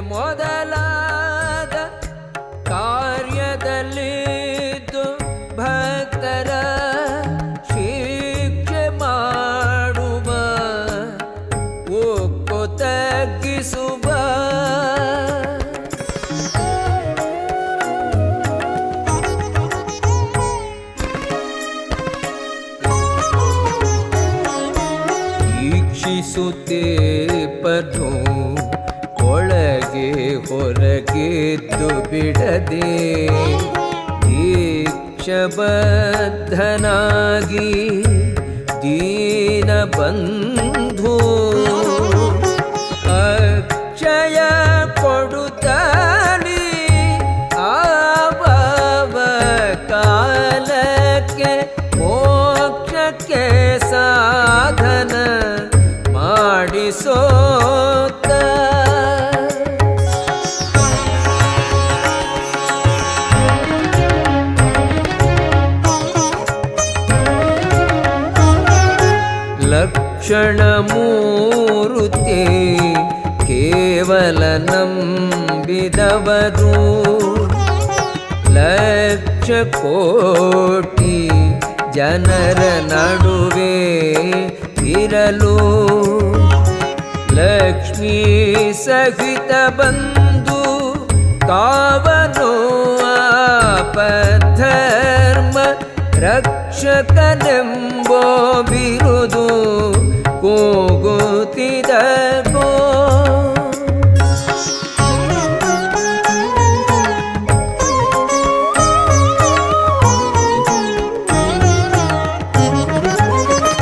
મોદા ಹೊರಗೆದ್ದು ಬಿಡದೆ ದೀಕ್ಷಬದ್ಧನಾಗಿ ದೀನ ಬಂಧು ಅಕ್ಷಯ ಕೊಡುತ್ತಾನೆ ಆವ ಕಾಲಕ್ಕೆ ಮೋಕ್ಷಕ್ಕೆ ಸಾಧನ ಮಾಡಿಸೋತ. ಲಕ್ಷಣ ಮೂರುತಿ ಕೇವಲ ನಂಬಿದವರು ಲಕ್ಷ ಕೋಟಿ ಜನರ ನಡುವೆ ಇರಲು ಲಕ್ಷ್ಮೀ ಸಹಿತ ಬಂದು ಕಾವನು ಆಪಧರ್ಮ ರಕ್ಷಕನೆಂಬೋ ಬಿರುದು ಕೂಗುತ್ತಿದಗೋ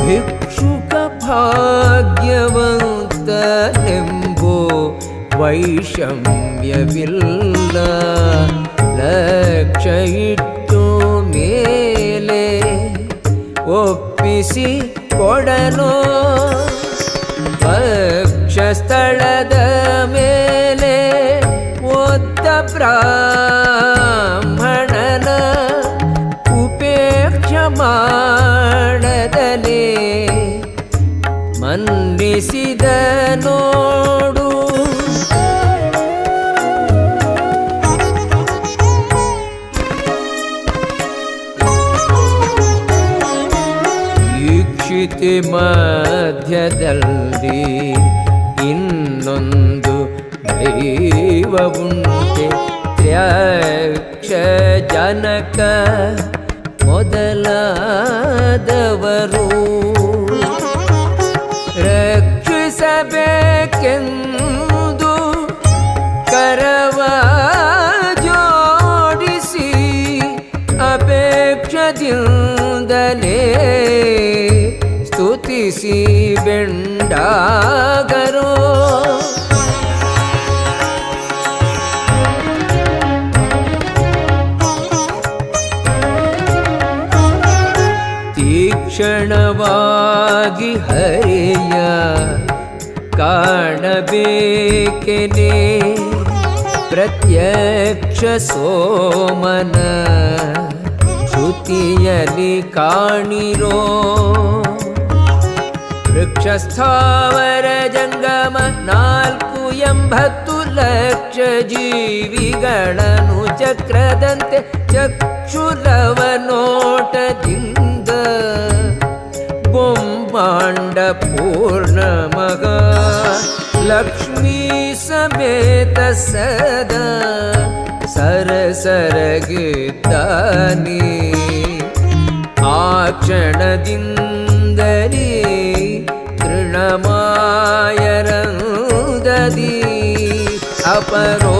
ಭಿಕ್ಷುಕ ಭಾಗ್ಯವಂತನೆಂಬೋ ವೈಷಮ್ಯವಿಲ್ಲ ಲಕ್ಷ ಇಟ್ಟು ಮೇಲೆ ಒಪ್ಪಿಸಿ ಕೊಡನೋ ಪಕ್ಷಸ್ಥಳದ ಮೇಲೆ ಒತ್ತ ಬ್ರಾಹ್ಮಣನ ಉಪೇಕ್ಷ ಮಾಡದಲೇ. ಮನ್ನಿಸಿದ ನೋಡು ಈಕ್ಷಿತಿ ಮಧ್ಯದಲ್ಲಿ ಇನ್ನೊಂದು ದೈವವುಂಟೆ ತ್ಯಕ್ಷ ಜನಕ ಮೊದಲಾದವರು. ರಕ್ಷಿಸಬೇಕೆಂದು ಕಾಣಬೇಕೆನೆ ಪ್ರತ್ಯಕ್ಷ ಸೋಮನ ಶ್ರುತಿಯಲ್ಲಿ ಕಾಣಿರೋ ವೃಕ್ಷಸ್ಥಾವರ ಜಂಗಮ ನಾಲ್ಕು ಎಂಬತ್ತು ಲಕ್ಷ ಜೀವಿಗಳನ್ನು ಚಕ್ರದಂತೆ ಚಕ್ಷುರವ ನೋಟದಿಂದ ಬೊಂಬಾಂಡ ಪೂರ್ಣ ಮಗ लक्ष्मी समेत सदा सरसरगितानि आ तृणमायरं ददी अपरो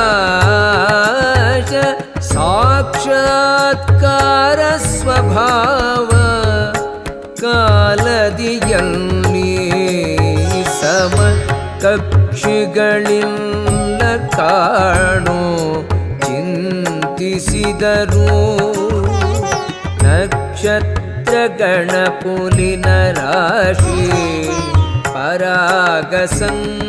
आकाश साक्षात्कारस्वभाव कालदियन्मे समकक्षिगळिन्न काणो चिन्तिसिदरू नक्षत्रगणपुलिनराशि परागसङ्ग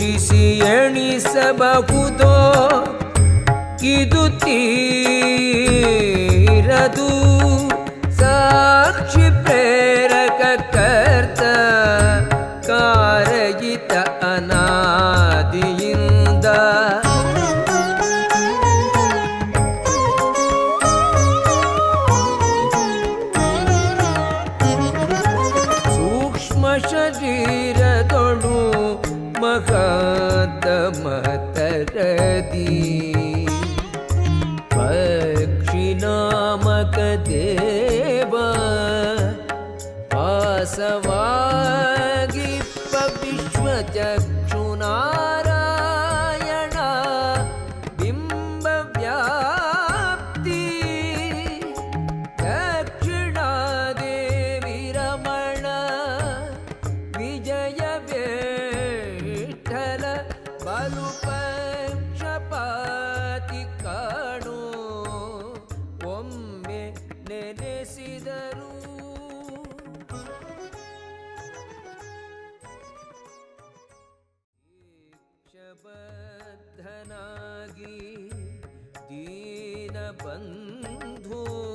ವೀಕ್ಷಿಸಿ ಎಣಿಸಬಹುದೋ? ಇದು ತೀರದು ಸಾಕ್ಷಿ सवागिपविश्वच 本土。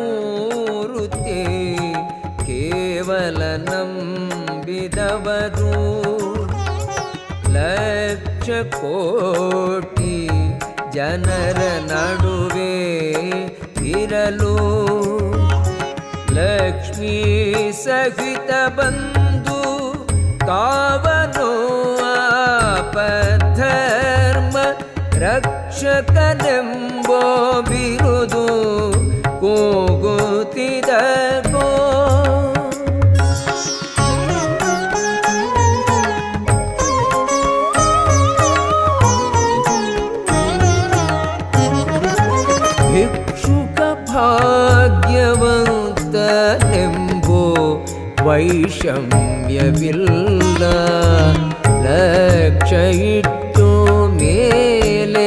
ಲಕ್ಷಣಮೂರುತೆ ಕೇವಲ ನಂಬಿದವರು ಲಕ್ಷ ಕೋಟಿ ಜನರ ನಡುವೆ ಇರಲು ಲಕ್ಷ್ಮೀ ಸಹಿತ ಬಂದು ಕಾವನು ಆಪಧರ್ಮ ರಕ್ಷಕನೆಂಬೋ ವೈಷಮ್ಯವಿಲ್ಲ ಲಕ್ಷ ಇಟ್ಟು ಮೇಲೆ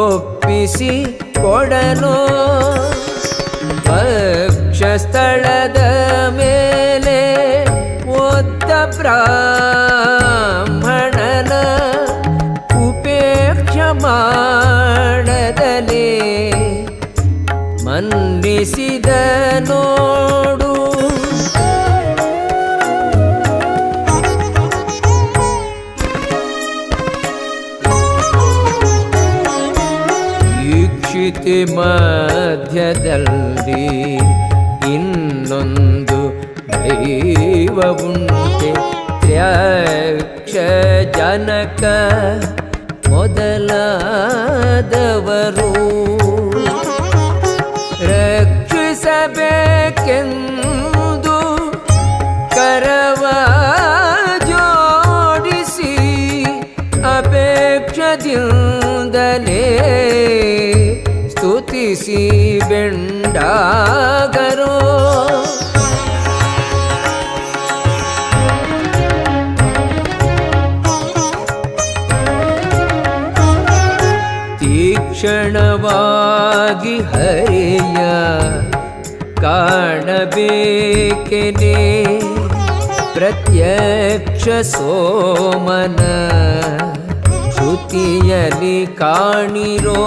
ಒಪ್ಪಿಸಿ ಕೊಡಲು ಪಕ್ಷ ಸ್ಥಳದ ಮೇಲೆ ಒತ್ತ ಬ್ರಾಹ್ಮಣನ ಉಪೇಕ್ಷ ಮಾಡದಲೇ ಮನ್ನಿಸಿದ ಈಕ್ಷಿತಿ ಮಧ್ಯದಲ್ಲಿ ಇನ್ನೊಂದು ದೈವವುಂಟೆ ತ್ಯಕ್ಷ ಜನಕ ಮೊದಲಾದವರು. ರಕ್ಷಿಸಬೇಕೆಂದು ಸ್ತುತಿಸಿ ಬೆಂಡಾಗರೋ. ತೀಕ್ಷಣವಾಗಿ ಹರಿಯ ಕಾಣಬೇಕೆನೆ ಪ್ರತ್ಯಕ್ಷ ಸೋಮನ ಶ್ರುತಿಯಲ್ಲಿ ಕಾಣಿರೋ.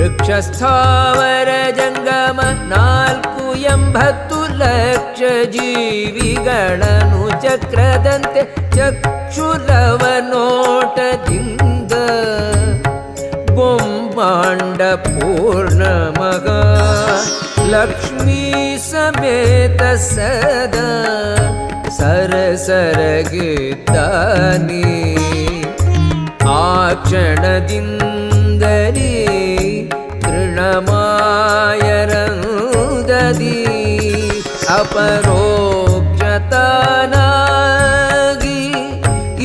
ವೃಕ್ಷಸ್ಥಾವರ ಜಂಗಮ ನಾಲ್ಕು ಎಂಬತ್ತು ಲಕ್ಷ ಜೀವಿಗಳನ್ನು ಚಕ್ರದಂತೆ ಚಕ್ಷುರವ ನೋಟದಿಂದ ಬೊಂಬಾಂಡ ಪೂರ್ಣ ಮಗ. ಲಕ್ಷ್ಮೀ ಸಮೇತ ಸದಾ ಸರಸರಗಿದ್ದಾನೆ. ಆ ಕ್ಷಣದಿಂದಲೇ ತೃಣಮಾಯರಂದದಿ ಅಪರೋಕ್ಷತನಾಗಿ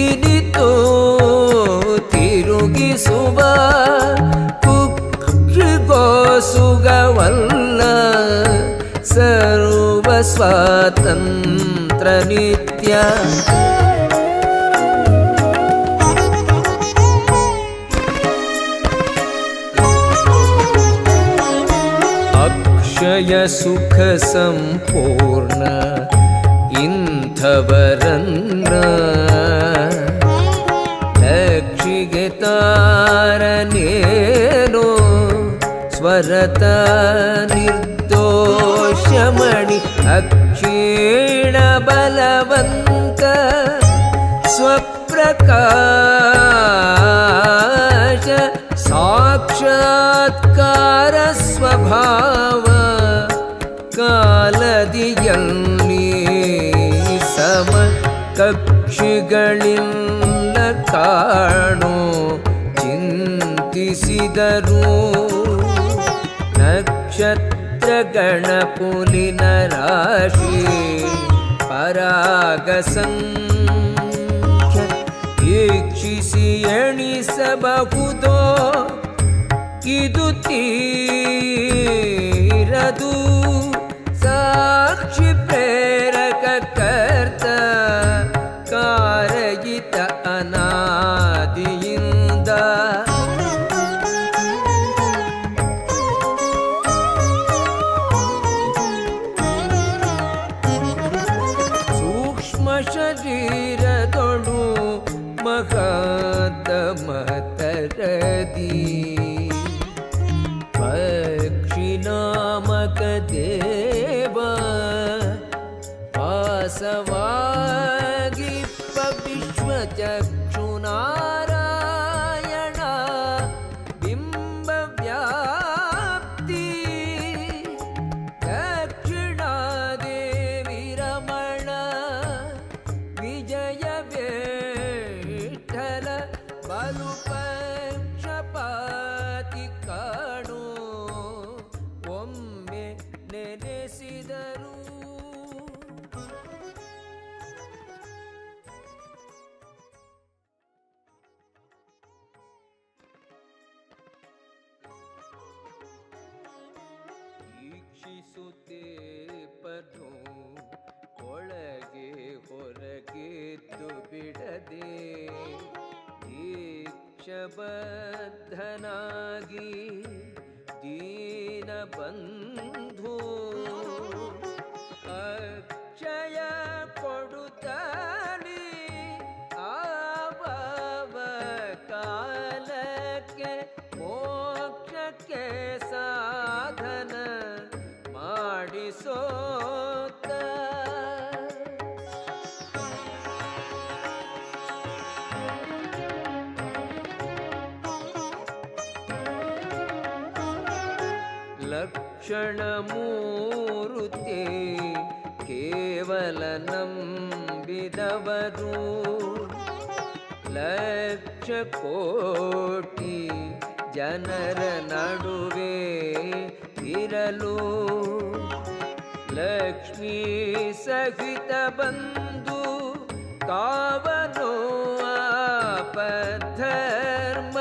ಇನಿತು ತಿರುಗಿಸುವ ಕುಕ್ಷಿಗೋಸುಗವಲ್ಲ ಸರ್ವ ಸ್ವಾತಂತ್ರ ನಿತ್ಯ ಅಕ್ಷಯ ಸುಖ ಸಂಪೂರ್ಣ ಇಂಥವರನ್ನ. ಲಕ್ಷಿಗೆ ತಾರನೇನೋ ಸ್ವರತ ನಿರ್ದೋಷಮಣಿ ಅಕ್ಷೀಣ ಬಲವಂತ ಸ್ವಪ್ರಕಾಶ ಸಾಕ್ಷಾತ್ಕಾರ ಸ್ವಭಾವ. ಕಾಲದಿಯಲ್ಲಿ ಸಮ ಕಕ್ಷಿಗಳಿಲ್ಲ ಕಾಣೋ ಚಿಂತಿಸಿದರು ನಕ್ಷತ್ರ ಗಣಪುಲಿನ ರಾಶಿ ಪರಾಗ ವೀಕ್ಷಿಸಿ ಎಣಿಸಬಹುದೋ? ಇದು ತೀರದು I'll es prêt just बद्धन ಲಕ್ಷಣ ಮೂರುತೆ ಕೇವಲ ನಂಬಿದವರು ಲಕ್ಷ ಕೋಟಿ ಜನರ ನಡುವೆ ಇರಲು ಲಕ್ಷ್ಮೀ ಸಹಿತ ಬಂದು ಕಾವನು ಆಪಧರ್ಮ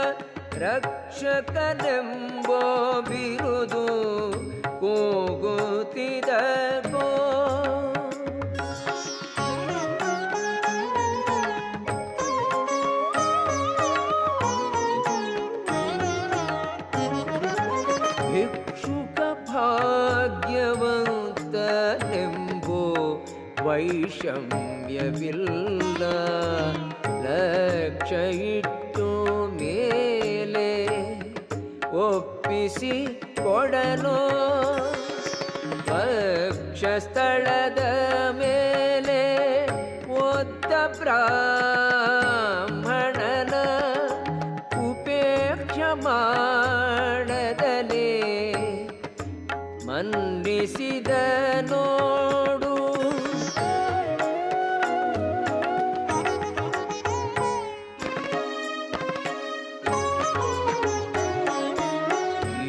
ರಕ್ಷಕನೆಂಬೋ ಬಿರುದು ಕೂಗುತ್ತಿದಗೋ ಭಿಕ್ಷುಕ ಭಾಗ್ಯವಂತನೆಂಬೋ ವೈಷಮ್ಯವಿಲ್ಲ. ಲಕ್ಷ ಇಟ್ಟು ಮೇಲೆ ಒಪ್ಪಿಸಿ ಕೊಡಲು ಮಾಡದಲೇ ಮನ್ನಿಸಿದ ನೋಡು.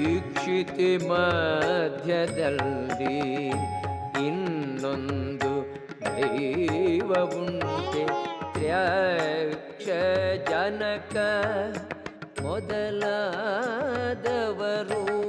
ಈಕ್ಷಿತಿ ಮಧ್ಯದಲ್ಲಿ ಇನ್ನೊಂದು ದೈವವುಂಟೆ ತ್ರ್ಯಕ್ಷ ಜನಕ. ಮೊದಲಾದವರು.